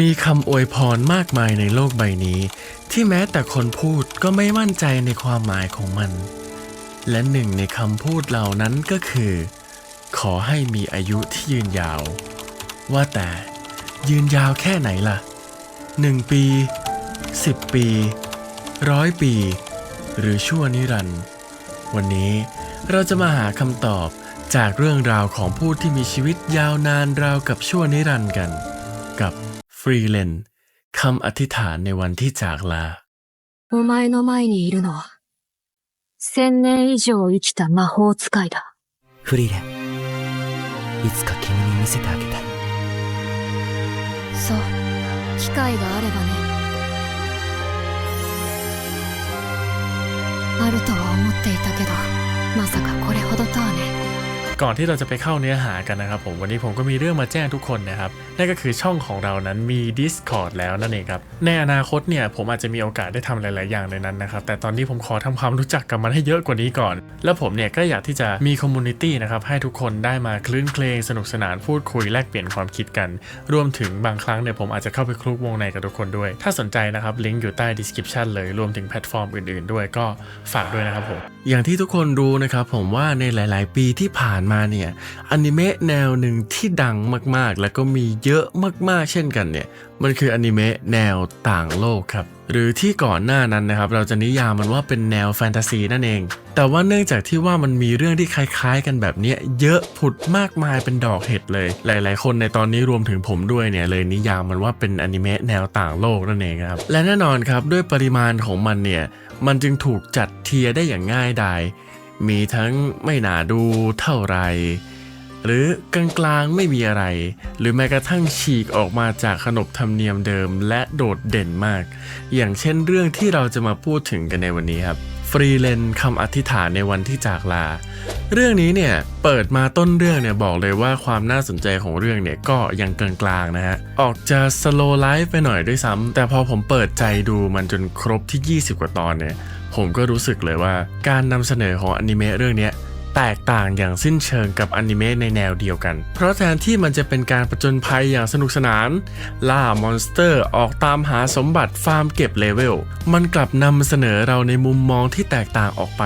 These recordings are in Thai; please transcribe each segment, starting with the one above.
มีคำอวยพรมากมายในโลกใบนี้ ที่แม้แต่คนพูดก็ไม่มั่นใจในความหมายของมัน และหนึ่งในคำพูดเหล่านั้นก็คือ ขอให้มีอายุที่ยืนยาว ว่าแต่ยืนยาวแค่ไหนล่ะหนึ่งปีสิบปีร้อยปี หรือชั่วนิรันดร์วันนี้เราจะมาหาคำตอบจากเรื่องราวของผู้ที่มีชีวิตยาวนานราวกับชั่วนิรันดร์กัน กับ ฟรีเลนคำอธิษฐานในวันที่จากลา お前の前にいるのは、千年以上生きた魔法使いだ。フリーレンいつか君に見せてあげたいそう、機会があればね。あるとは思っていたけど、まさかこれほどとはね。 ก่อนที่เราจะไปเข้าเนื้อหากันนะครับผมวันนี้ผมก็มีเรื่องมาแจ้งทุกคนนะครับนั่นก็คือช่องของเรานั้นมี Discord แล้วนั่นเองครับในอนาคตเนี่ยผมอาจจะมีโอกาสได้ทำหลาย ๆ อย่างในนั้นนะครับแต่ตอนนี้ผมขอทำความรู้จักกับมันให้เยอะกว่านี้ก่อน แล้วผมเนี่ยก็อยากที่จะมีคอมมูนิตี้นะครับให้ทุกคนได้มาคลื่นเพลงสนุกสนานพูดคุยแลกเปลี่ยนความคิดกัน รวมถึงบางครั้งเนี่ยผมอาจจะเข้าไปคลุกวงในกับทุกคนด้วย ถ้าสนใจนะครับลิงก์อยู่ใต้ description เลยรวมถึงแพลตฟอร์มอื่น ๆ ด้วยก็ฝากด้วยนะครับผมอย่างที่ทุกคนรู้นะครับผมว่าในหลาย ๆ ปีที่ผ่านมาเนี่ยอนิเมะแนวหนึ่งที่ดังมากๆ แล้วก็มีเยอะมากๆ เช่นกันเนี่ยมันคืออนิเมะแนวต่างโลกครับหรือที่ก่อนหน้านั้นนะครับ เราจะนิยามมันว่าเป็นแนวแฟนตาซีนั่นเอง แต่ว่าเนื่องจากที่ว่ามันมีเรื่องที่คล้ายๆ กันแบบนี้เยอะผุดมากมายเป็นดอกเห็ดเลย หลาย ๆ คนในตอนนี้รวมถึงผมด้วยเนี่ยเลยนิยามมันว่าเป็นอนิเมะแนวต่างโลกนั่นเองครับและแน่นอนครับด้วยปริมาณของมันเนี่ยมันจึงถูกจัดเทียร์ได้อย่างง่ายดาย มีทั้งไม่น่าดูเท่าไหร่หรือกลางๆไม่มีอะไร หรือแม้กระทั่งฉีกออกมาจากขนบธรรมเนียมเดิมและโดดเด่นมาก อย่างเช่นเรื่องที่เราจะมาพูดถึงกันในวันนี้ครับฟรีเลนคำอธิษฐานในวันที่จากลา เรื่องนี้เนี่ยเปิดมาต้นเรื่องเนี่ยบอกเลยว่าความน่าสนใจของเรื่องเนี่ยก็ยังกลางๆนะฮะ ออกจะสโลไลฟ์ไปหน่อยด้วยซ้ำแต่พอผมเปิดใจดูมันจนครบที่ 20 กว่าตอนเนี่ย ผมก็รู้สึกเลยว่าการนำเสนอของอนิเมะเรื่องนี้แตกต่างอย่างสิ้นเชิงกับอนิเมะในแนวเดียวกัน เพราะแทนที่มันจะเป็นการประจนภัยอย่างสนุกสนาน ล่ามอนสเตอร์ออกตามหาสมบัติฟาร์มเก็บเลเวล มันกลับนำเสนอเราในมุมมองที่แตกต่างออกไป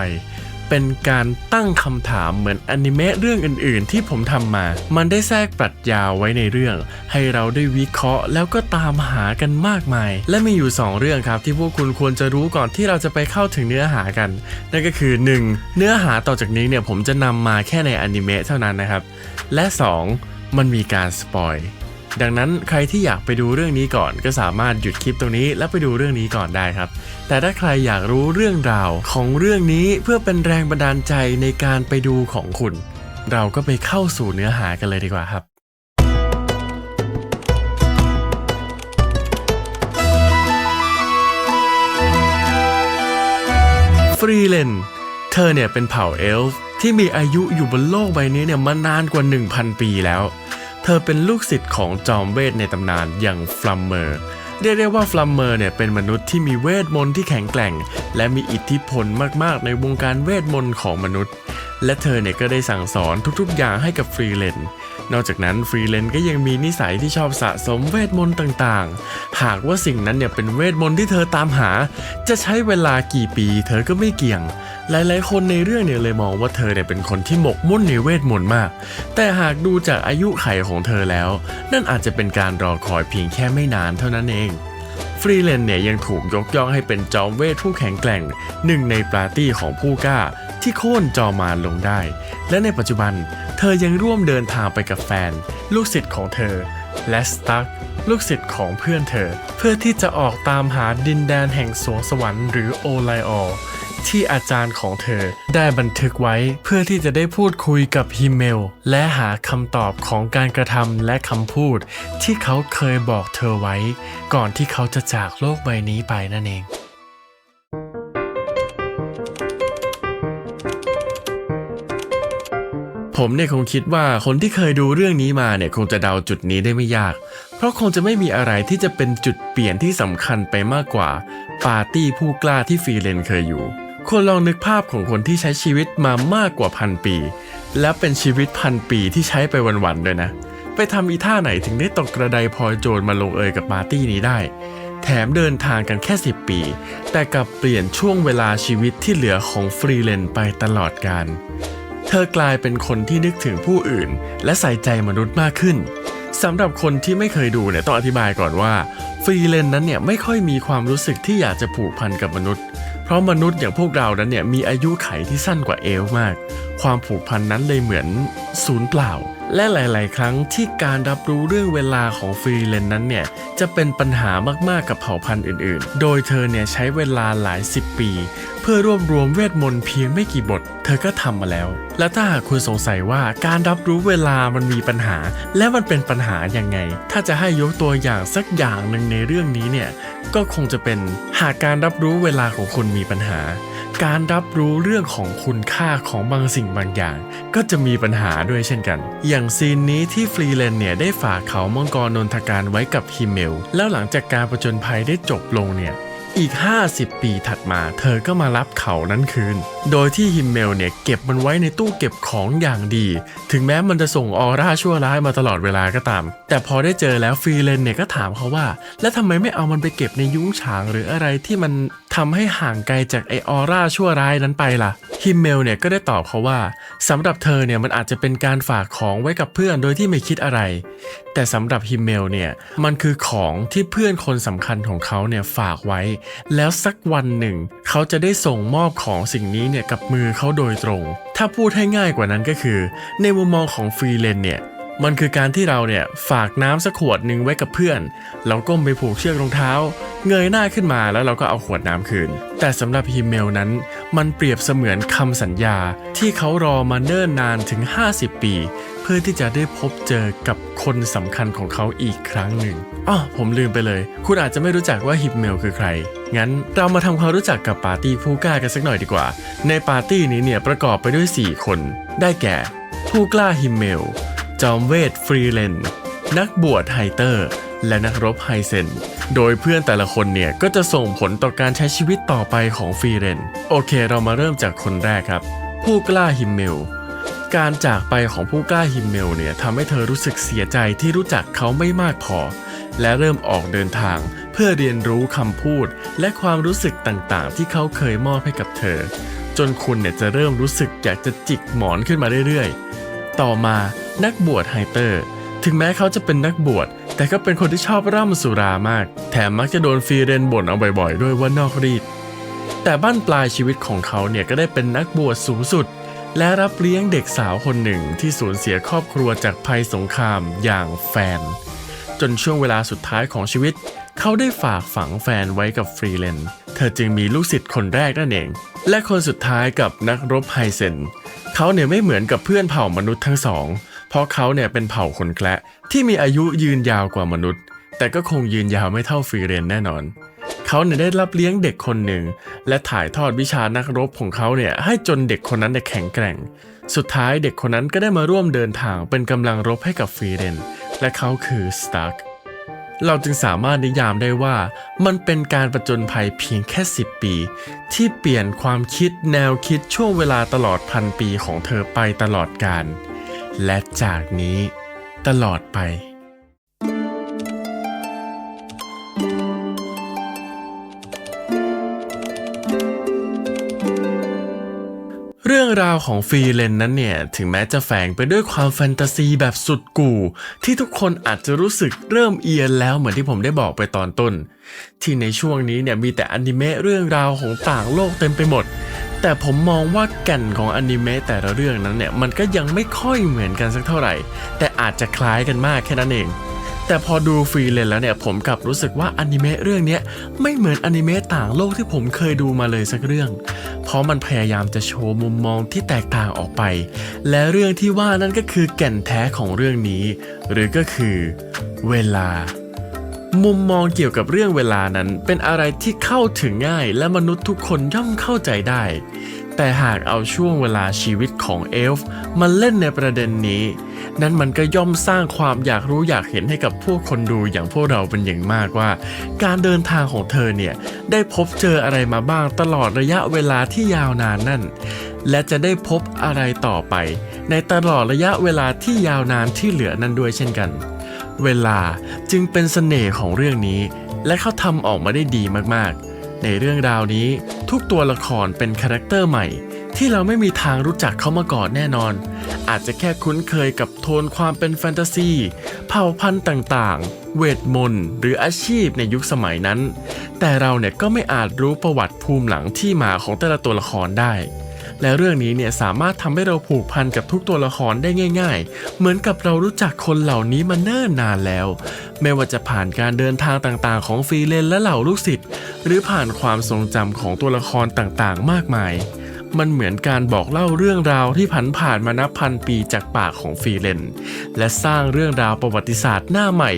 เป็นการตั้งคำถามเหมือนอนิเมะเรื่องอื่นๆ ที่ผมทำมา มันได้แทรกปรัชญาไว้ในเรื่อง ให้เราได้วิเคราะห์แล้วก็ตามหากันมากมาย และมีอยู่ 2 เรื่องครับ ที่พวกคุณควรจะรู้ก่อนที่เราจะไปเข้าถึงเนื้อหากัน นั่นก็คือ 1. เนื้อหาต่อจากนี้เนี่ยผมจะนำมาแค่ในอนิเมะเท่านั้นนะครับ และ 2. มันมีการสปอยดังนั้นใครที่อยากไปดูเรื่องนี้ก่อน ก็สามารถหยุดคลิปตรงนี้แล้วไปดูเรื่องนี้ก่อนได้ครับ แต่ถ้าใครอยากรู้เรื่องราวของเรื่องนี้เพื่อเป็นแรงบันดาลใจในการไปดูของคุณ เราก็ไปเข้าสู่เนื้อหากันเลยดีกว่าครับฟรีเลนเธอเนี่ยเป็นเผ่าเอลฟ์ที่มีอายุอยู่บนโลกใบนี้เนี่ยมานานกว่า 1,000 ปีแล้ว เธอเป็นลูกศิษย์ของจอมเวทในตำนานอย่างฟลัมเมอร์ เรียกได้ว่าฟลัมเมอร์เนี่ยเป็นมนุษย์ที่มีเวทมนต์ที่แข็งแกร่ง และมีอิทธิพลมากๆ ในวงการเวทมนต์ของมนุษย์ และเธอเนี่ยก็ได้สั่งสอนทุกๆ อย่างให้กับฟรีเลน นอกจากนั้นฟรีเลนก็ยังมีนิสัยที่ชอบสะสมเวทมนต์ต่างๆ หากว่าสิ่งนั้นเนี่ยเป็นเวทมนต์ที่เธอตามหา จะใช้เวลากี่ปี เธอก็ไม่เกี่ยง หลายๆ คนในเรื่องเนี่ยเลยมองว่าเธอเนี่ยเป็นคนที่หมกมุ่นในเวทมนต์มาก แต่หากดูจากอายุไขของเธอแล้ว นั่นอาจจะเป็นการรอคอยเพียงแค่ไม่นานเท่านั้นเองฟรีเลนเนี่ยยังถูกยกย่องให้เป็นจอมเวทผู้แข็งแกร่งหนึ่งในปาร์ตี้ของผู้กล้า ที่โค่นจอมาลงได้ และในปัจจุบันเธอยังร่วมเดินทางไปกับแฟน ลูกศิษย์ของเธอ และสตั๊กลูกศิษย์ของเพื่อนเธอ เพื่อที่จะออกตามหาดินแดนแห่งสวงสวรรค์หรือโอไลออลที่อาจารย์ของเธอได้บันทึกไว้เพื่อที่จะได้พูดคุยกับฮิเมล และหาคำตอบของการกระทำและคำพูด ที่เขาเคยบอกเธอไว้ ก่อนที่เขาจะจากโลกใบนี้ไปนั่นเอง ผมเนี่ยคงคิดว่าคนที่เคยดูเรื่องนี้มาเนี่ยคงจะเดาจุดนี้ได้ไม่ยาก เพราะคงจะไม่มีอะไรที่จะเป็นจุดเปลี่ยนที่สำคัญไปมากกว่า ปาร์ตี้ผู้กล้าที่ฟรีเลนเคยอยู่ควรลองนึกภาพของคนที่ใช้ชีวิตมามากกว่าพันปี และเป็นชีวิตพันปีที่ใช้ไปวันๆด้วยนะ ไปทำอีท่าไหนถึงได้ตกกระไดพลอยโจรมาลงเอยกับปาร์ตี้นี้ได้ แถมเดินทางกันแค่ 10 ปี แต่กลับเปลี่ยนช่วงเวลาชีวิตที่เหลือของฟรีเลนไปตลอดกาล เธอกลายเป็นคนที่นึกถึงผู้อื่น และใส่ใจมนุษย์มากขึ้นสำหรับคนที่ไม่เคยดูเนี่ยต้องอธิบายก่อนว่า ฟรีเลนนั้นเนี่ยไม่ค่อยมีความรู้สึกที่อยากจะผูกพันกับมนุษย์ เพราะมนุษย์อย่างพวกเรานั้นเนี่ยมีอายุไขที่สั้นกว่าเอลมาก ความผูกพันนั้นเลยเหมือนศูนย์เปล่า และหลาย ๆ ครั้งที่การรับรู้เรื่องเวลาของฟรีเลนนั้นเนี่ยจะเป็นปัญหามาก ๆ กับเผ่าพันธุ์อื่น ๆ โดยเธอเนี่ยใช้เวลาหลายสิบปี เพื่อรวบรวมเวทมนต์เพียงไม่กี่บท เธอก็ทำมาแล้ว และถ้าหากคุณสงสัยว่าการรับรู้เวลามันมีปัญหา และมันเป็นปัญหาอยังไง ถ้าจะให้ยกตัวอย่างสักอย่างหนึ่งในเรื่องนี้เนี่ยก็คงจะเป็นหากการรับรู้เวลาของคุณมีปัญหา การรับรู้เรื่องของคุณค่าของบางสิ่งบางอย่าง ก็จะมีปัญหาด้วยเช่นกัน อย่างซีนนี้ที่ฟรีแลนเนี่ยได้ฝากเขามังกรนนทการไว้กับฮิมเมล แล้วหลังจากการประจนภัยได้จบลงเนี่ย อีก 50 ปีถัดมา เธอก็มารับเขานั้นคืน โดยที่ฮิมเมลเนี่ยเก็บมันไว้ในตู้เก็บของอย่างดี ถึงแม้มันจะส่งออร่าชั่วร้ายมาตลอดเวลาก็ตาม แต่พอได้เจอแล้วฟรีเลนเนี่ยก็ถามเขาว่า แล้วทำไมไม่เอามันไปเก็บในยุ้งฉางหรืออะไรที่มันทำให้ห่างไกลจากไอออร่าชั่วร้ายนั้นไปล่ะฮิมเมลเนี่ยก็ได้ตอบเขาว่าสำหรับเธอเนี่ยมันอาจจะเป็นการฝากของไว้กับเพื่อนโดยที่ไม่คิดอะไร แต่สำหรับฮิมเมลเนี่ยมันคือของที่เพื่อนคนสำคัญของเขาเนี่ยฝากไว้ แล้วสักวันหนึ่ง เขาจะได้ส่งมอบของสิ่งนี้เนี่ยกับมือเขาโดยตรง ถ้าพูดให้ง่ายกว่านั้นก็คือ ในมุมมองของฟรีเลนเนี่ยมันคือการที่เราเนี่ยฝากน้ำสักขวดหนึ่งไว้กับเพื่อนแล้วก้มไปผูกเชือกรองเท้า เงยหน้าขึ้นมาแล้วเราก็เอาขวดน้ำคืน แต่สำหรับฮิมเมลนั้น มันเปรียบเสมือนคำสัญญาที่เขารอมาเนิ่นนานถึง 50 ปี พื่อที่จะได้พบเจอกับคนสำคัญของเขาอีกครั้งหนึ่งอ๋อผมลืมไปเลย คุณอาจจะไม่รู้จักว่าฮิมเมลคือใคร งั้นเรามาทำความรู้จักกับปาร์ตี้ผู้กล้ากันสักหน่อยดีกว่า ในปาร์ตี้นี้เนี่ยประกอบไปด้วย 4 คน ได้แก่ ผู้กล้าฮิมเมล จอมเวทฟรีเลน นักบวชไฮเตอร์ และนักรบไฮเซนโดยเพื่อนแต่ละคนเนี่ยก็จะส่งผลต่อการใช้ชีวิตต่อไปของฟรีเลนโอเค เรามาเริ่มจากคนแรกครับ ผู้กล้าฮิมเมล การจากไปของผู้กล้าฮิมเมลเนี่ยทำให้เธอรู้สึกเสียใจที่รู้จักเขาไม่มากพอ และเริ่มออกเดินทาง เพื่อเรียนรู้คำพูด และความรู้สึกต่างๆ ที่เขาเคยมอบให้กับเธอ จนคุณเนี่ยจะเริ่มรู้สึกอยากจะจิกหมอนขึ้นมาเรื่อยๆ ต่อมานักบวชไฮเตอร์ ถึงแม้เขาจะเป็นนักบวช แต่ก็เป็นคนที่ชอบร่ำสุรามาก แถมมักจะโดนฟรีเรนบ่นเอาบ่อยๆ ด้วยว่านอกรีดแต่บ้านปลายชีวิตของเขาเนี่ยก็ได้เป็นนักบวชสูงสุด และรับเลี้ยงเด็กสาวคนหนึ่งที่สูญเสียครอบครัวจากภัยสงครามอย่างแฟน จนช่วงเวลาสุดท้ายของชีวิต เขาได้ฝากฝังแฟนไว้กับฟรีเลน เธอจึงมีลูกศิษย์คนแรกนั่นเอง และคนสุดท้ายกับนักรบไฮเซน เขาเนี่ยไม่เหมือนกับเพื่อนเผ่ามนุษย์ทั้งสอง เพราะเขาเนี่ยเป็นเผ่าคนแคละที่มีอายุยืนยาวกว่ามนุษย์ แต่ก็คงยืนยาวไม่เท่าฟรีเรนแน่นอน เขาเนี่ยได้รับเลี้ยงเด็กคนหนึ่ง และถ่ายทอดวิชานักรบของเขาเนี่ยให้จนเด็กคนนั้นเนี่ยแข็งแกร่ง สุดท้ายเด็กคนนั้นก็ได้มาร่วมเดินทางเป็นกำลังรบให้กับฟรีเรนและเขาคือสตาร์กเราจึงสามารถนิยามได้ว่ามันเป็นการประจนภัยเพียงแค่ 10 ปี ที่เปลี่ยนความคิดแนวคิดช่วงเวลาตลอดพันปีของเธอไปตลอดกาลและจากนี้ตลอดไป รื่องราวของฟรีเลนนั้นเนี่ย ถึงแม้จะแฝงไปด้วยความแฟนตาซีแบบสุดกู่ ที่ทุกคนอาจจะรู้สึกเริ่มเอียนแล้วเหมือนที่ผมได้บอกไปตอนต้น ที่ในช่วงนี้เนี่ยมีแต่อนิเมะเรื่องราวของต่างโลกเต็มไปหมด แต่ผมมองว่าแก่นของอนิเมะแต่ละเรื่องนั้นเนี่ยมันก็ยังไม่ค่อยเหมือนกันสักเท่าไหร่ แต่อาจจะคล้ายกันมากแค่นั้นเอง แต่พอดูฟรีเลนแล้วเนี่ยผมกลับรู้สึกว่าอนิเมะเรื่องนี้ไม่เหมือนอนิเมะต่างโลกที่ผมเคยดูมาเลยสักเรื่อง เพราะมันพยายามจะโชว์มุมมองที่แตกต่างออกไป และเรื่องที่ว่านั่นก็คือแก่นแท้ของเรื่องนี้ หรือก็คือเวลามุมมองเกี่ยวกับเรื่องเวลานั้นเป็นอะไรที่เข้าถึงง่ายและมนุษย์ทุกคนย่อมเข้าใจได้ แต่หากเอาช่วงเวลาชีวิตของเอลฟ์มาเล่นในประเด็นนี้ นั้นมันก็ย่อมสร้างความอยากรู้อยากเห็นให้กับพวกคนดูอย่างพวกเราเป็นอย่างมากว่า การเดินทางของเธอเนี่ย ได้พบเจออะไรมาบ้างตลอดระยะเวลาที่ยาวนานนั่น และจะได้พบอะไรต่อไป ในตลอดระยะเวลาที่ยาวนานที่เหลือนั้นด้วยเช่นกัน เวลาจึงเป็นเสน่ห์ของเรื่องนี้ และเขาทำออกมาได้ดีมากๆ ในเรื่องราวนี้ ทุกตัวละครเป็นคาแรคเตอร์ใหม่ ที่เราไม่มีทางรู้จักเขามาก่อนแน่นอน อาจจะแค่คุ้นเคยกับโทนความเป็นแฟนตาซี เผ่าพันธุ์ต่างๆ เวทมนต์ หรืออาชีพในยุคสมัยนั้น แต่เราเนี่ยก็ไม่อาจรู้ประวัติภูมิหลังที่มาของแต่ละตัวละครได้ และเรื่องนี้เนี่ยสามารถทำให้เราผูกพันกับทุกตัวละครได้ง่าย ๆ เหมือนกับเรารู้จักคนเหล่านี้มาเนิ่นนานแล้ว ไม่ว่าจะผ่านการเดินทางต่างๆ ของฟรีเลนและเหล่าลูกศิษย์หรือผ่านความทรงจำของตัวละครต่างๆ มากมาย มันเหมือนการบอกเล่าเรื่องราวที่ผันผ่านมานับพันปีจากปากของฟรีเลน และสร้างเรื่องราวประวัติศาสตร์หน้าใหม่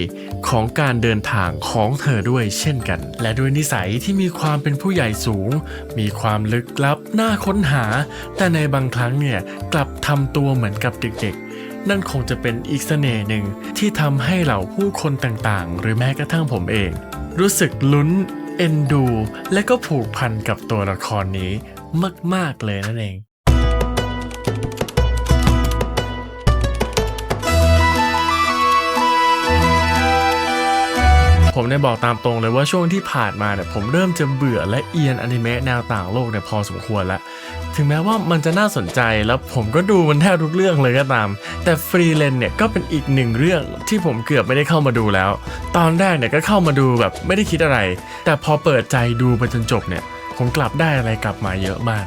ของการเดินทางของเธอด้วยเช่นกัน และด้วยนิสัยที่มีความเป็นผู้ใหญ่สูง มีความลึกลับน่าค้นหา แต่ในบางครั้งเนี่ยกลับทำตัวเหมือนกับเด็กๆ นั่นคงจะเป็นอีกเสน่ห์หนึ่งที่ทำให้เหล่าผู้คนต่างๆ หรือแม้กระทั่งผมเอง รู้สึกลุ้นเอ็นดู และก็ผูกพันกับตัวละครนี้ มาก ๆ เลยนั่นเองผมเนี่ยบอกตามตรงเลยว่าช่วงที่ผ่านมาเนี่ยผมเริ่มจะเบื่อและเอียนอนิเมะแนวต่างโลกเนี่ยพอสมควรแล้ว ถึงแม้ว่ามันจะน่าสนใจแล้วผมก็ดูมันแทบทุกเรื่องเลยก็ตาม แต่ฟรีเลนเนี่ยก็เป็นอีกหนึ่งเรื่องที่ผมเกือบไม่ได้เข้ามาดูแล้ว ตอนแรกเนี่ยก็เข้ามาดูแบบไม่ได้คิดอะไร แต่พอเปิดใจดูไปจนจบเนี่ย ผมกลับได้อะไรกลับมาเยอะมาก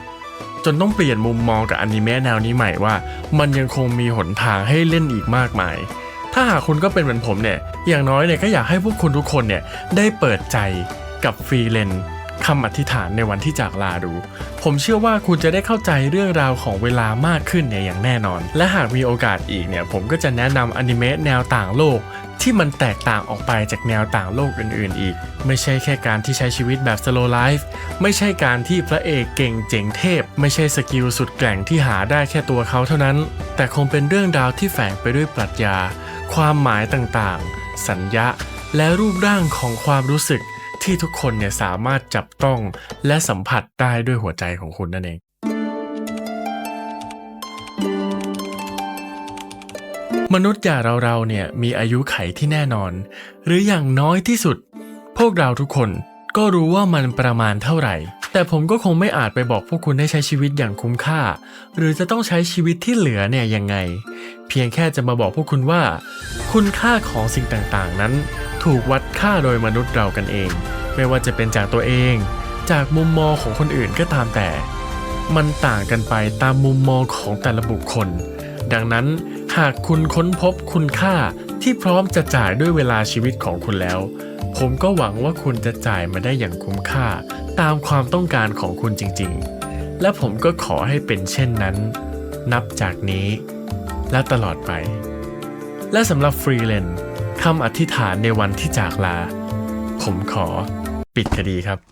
จนต้องเปลี่ยนมุมมองกับอนิเมะแนวนี้ใหม่ว่า มันยังคงมีหนทางให้เล่นอีกมากมาย ถ้าหากคุณก็เป็นเหมือนผมเนี่ย อย่างน้อยเนี่ยก็อยากให้พวกคุณทุกคนเนี่ยได้เปิดใจกับฟรีเลนคำอธิษฐานในวันที่จากลาดู ผมเชื่อว่าคุณจะได้เข้าใจเรื่องราวของเวลามากขึ้นเนี่ยอย่างแน่นอน และหากมีโอกาสอีกเนี่ยผมก็จะแนะนำอนิเมะแนวต่างโลก ที่มันแตกต่างออกไปจากแนวต่างโลกอื่นๆ อีก ไม่ใช่แค่การที่ใช้ชีวิตแบบ slow life ไม่ใช่การที่พระเอกเก่งเจ๋งเทพ ไม่ใช่สกิลสุดแกร่งที่หาได้แค่ตัวเขาเท่านั้น แต่คงเป็นเรื่องราวที่แฝงไปด้วยปรัชญา ความหมายต่างๆ สัญญาและรูปร่างของความรู้สึกที่ทุกคนเนี่ยสามารถจับต้องและสัมผัสได้ด้วยหัวใจของคุณนั่นเอง มนุษย์อย่างเราๆเนี่ยมีอายุไขที่แน่นอน หรืออย่างน้อยที่สุด พวกเราทุกคนก็รู้ว่ามันประมาณเท่าไหร่ แต่ผมก็คงไม่อาจไปบอกพวกคุณให้ใช้ชีวิตอย่างคุ้มค่า หรือจะต้องใช้ชีวิตที่เหลือเนี่ยยังไง เพียงแค่จะมาบอกพวกคุณว่า คุณค่าของสิ่งต่างๆ นั้น ถูกวัดค่าโดยมนุษย์เรากันเอง ไม่ว่าจะเป็นจากตัวเอง จากมุมมองของคนอื่นก็ตามแต่ มันต่างกันไปตามมุมมองของแต่ละบุคคล ดังนั้น หากคุณค้นพบคุณค่าที่พร้อมจะจ่ายด้วยเวลาชีวิตของคุณแล้ว ผมก็หวังว่าคุณจะจ่ายมาได้อย่างคุ้มค่า ตามความต้องการของคุณจริงๆ และผมก็ขอให้เป็นเช่นนั้น นับจากนี้ และตลอดไป และสำหรับฟรีเลนคำอธิษฐานในวันที่จากลา ผมขอปิดคดีครับ